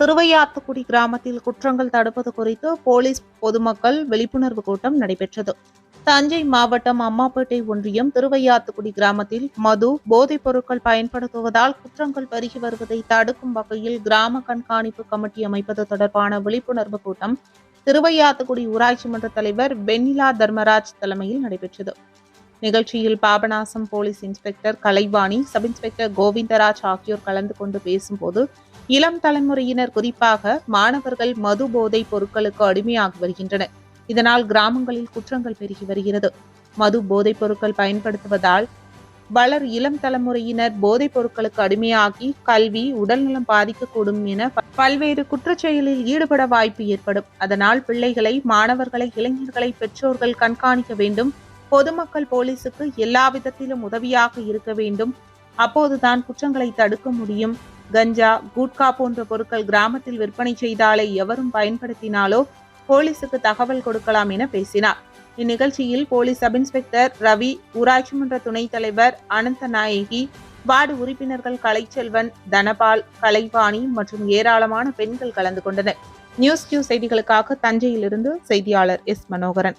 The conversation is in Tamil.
திருவையாத்துக்குடி கிராமத்தில் குற்றங்கள் தடுப்பது குறித்து போலீஸ் பொதுமக்கள் விழிப்புணர்வு கூட்டம் நடைபெற்றது. தஞ்சை மாவட்டம் அம்மாப்பேட்டை ஒன்றியம் திருவையாத்துக்குடி கிராமத்தில் மது போதைப் பொருட்கள் பயன்படுத்துவதால் குற்றங்கள் பெருகி வருவதை தடுக்கும் வகையில் கிராம கண்காணிப்பு கமிட்டி அமைப்பது தொடர்பான விழிப்புணர்வு கூட்டம் திருவையாத்துக்குடி ஊராட்சி மன்ற தலைவர் வெண்ணிலா தர்மராஜ் தலைமையில் நடைபெற்றது. நிகழ்ச்சியில் Papanasam police inspector Kalaivani sub inspector Govindaraj ஆகியோர் கலந்து கொண்டு பேசும்போது இளம் தலைமுறையினர் குறிப்பாக மாணவர்கள் மது போதை பொருட்களுக்கு அடிமையாகி வருகின்றனர். இதனால் கிராமங்களில் குற்றங்கள் பெருகி வருகிறது. மது போதைப் பொருட்கள் பயன்படுத்துவதால் வளர் இளம் தலைமுறையினர் போதைப் பொருட்களுக்கு அடிமையாகி கல்வி உடல்நலம் பாதிக்கக்கூடும் என பல்வேறு குற்றச்செயலில் ஈடுபட வாய்ப்பு ஏற்படும். அதனால் பிள்ளைகளை மாணவர்களை இளைஞர்களை பெற்றோர்கள் கண்காணிக்க வேண்டும். பொதுமக்கள் போலீசுக்கு எல்லா விதத்திலும் உதவியாக இருக்க வேண்டும். அப்போதுதான் குற்றங்களை தடுக்க முடியும். கஞ்சா குட்கா போன்ற பொருட்கள் கிராமத்தில் விற்பனை செய்தாலே எவரும் பயன்படுத்தினாலோ போலீசுக்கு தகவல் கொடுக்கலாம் என பேசினார். இந்நிகழ்ச்சியில் போலீஸ் சப் இன்ஸ்பெக்டர் ரவி ஊராட்சி மன்ற துணைத் தலைவர் அனந்த நாயகி வார்டு உறுப்பினர்கள் கலைச்செல்வன் தனபால் கலைவாணி மற்றும் ஏராளமான பெண்கள் கலந்து கொண்டனர். நியூஸ் கியூ செய்திகளுக்காக தஞ்சையிலிருந்து செய்தியாளர் எஸ். மனோகரன்.